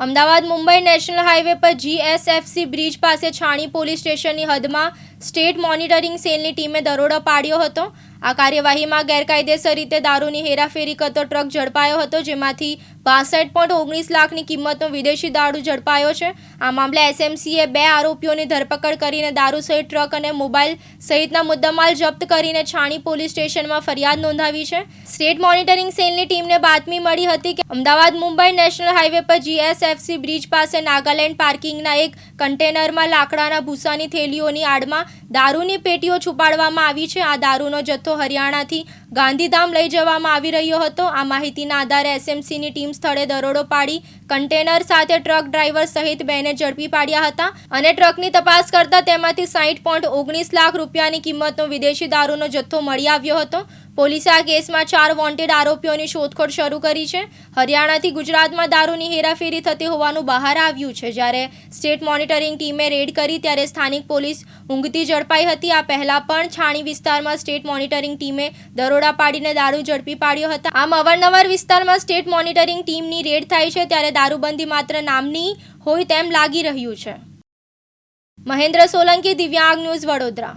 Ahmedabad Mumbai national highway પર GSFC bridge પાસે Chhani police સ્ટેશનની હદમાં સ્ટેટ મોનિટરિંગ સેલની ટીમે દરોડો પાડ્યો હતો. આ કાર્યવાહીમાં ગેરકાયદેસર રીતે દારૂની હેરાફેરી કરતો ટ્રક ઝડપાયો હતો, જેમાંથી બાસઠ પોઈન્ટ ઓગણીસ લાખની કિંમતનો વિદેશી દારૂ ઝડપાયો છે. આ મામલે એસએમસીએ બે આરોપીઓની ધરપકડ કરીને દારૂ સહિત ટ્રક અને મોબાઈલ સહિતના મુદ્દામાલ જપ્ત કરીને છાણી પોલીસ સ્ટેશનમાં ફરિયાદ નોંધાવી છે. સ્ટેટ મોનિટરિંગ સેલની ટીમને બાતમી મળી હતી કે અમદાવાદ મુંબઈ નેશનલ હાઈવે પર જીએસએફસી બ્રિજ પાસે નાગાલેન્ડ પાર્કિંગના એક કન્ટેનરમાં લાકડાના ભૂસાની થેલીઓની આડમાં દારૂની પેટીઓ છુપાડવામાં આવી છે. આ દારૂનો જથ્થો હરિયાણાથી ગાંધીધામ લઈ જવામાં આવી રહ્યો હતો. આ માહિતીના આધારે એસએમસીની ટીમ સ્થળે દરોડો પાડી, કન્ટેનર સાથે ટ્રક ડ્રાઈવર સહિત બેને ઝડપી પાડ્યા હતા અને ટ્રકની તપાસ કરતા તેમાંથી સાઠ પોઈન્ટ ઓગણીસ લાખ રૂપિયાની કિંમતનો વિદેશી દારૂનો જથ્થો મળી આવ્યો હતો. પોલીસે આ કેસમાં ચાર વોન્ટેડ આરોપીઓની શોધખોળ શરૂ કરી છે. હરિયાણાથી ગુજરાતમાં દારૂની હેરાફેરી થતી હોવાનું બહાર આવ્યું છે. જ્યારે સ્ટેટ મોનિટરિંગ ટીમે રેડ કરી ત્યારે સ્થાનિક પોલીસ ઊંઘતી ઝડપાઈ હતી. આ પહેલા પણ છાણી વિસ્તારમાં સ્ટેટ મોનિટરિંગ ટીમે દરોડા પાડીને દારૂ ઝડપી પાડ્યો હતા. આમ અવારનવાર વિસ્તારમાં સ્ટેટ મોનિટરિંગ ટીમની રેડ થાય છે ત્યારે દારૂબંધી માત્ર નામની હોય તેમ લાગી રહ્યું છે. મહેન્દ્ર સોલંકી, દિવ્યાંગ ન્યૂઝ વડોદરા.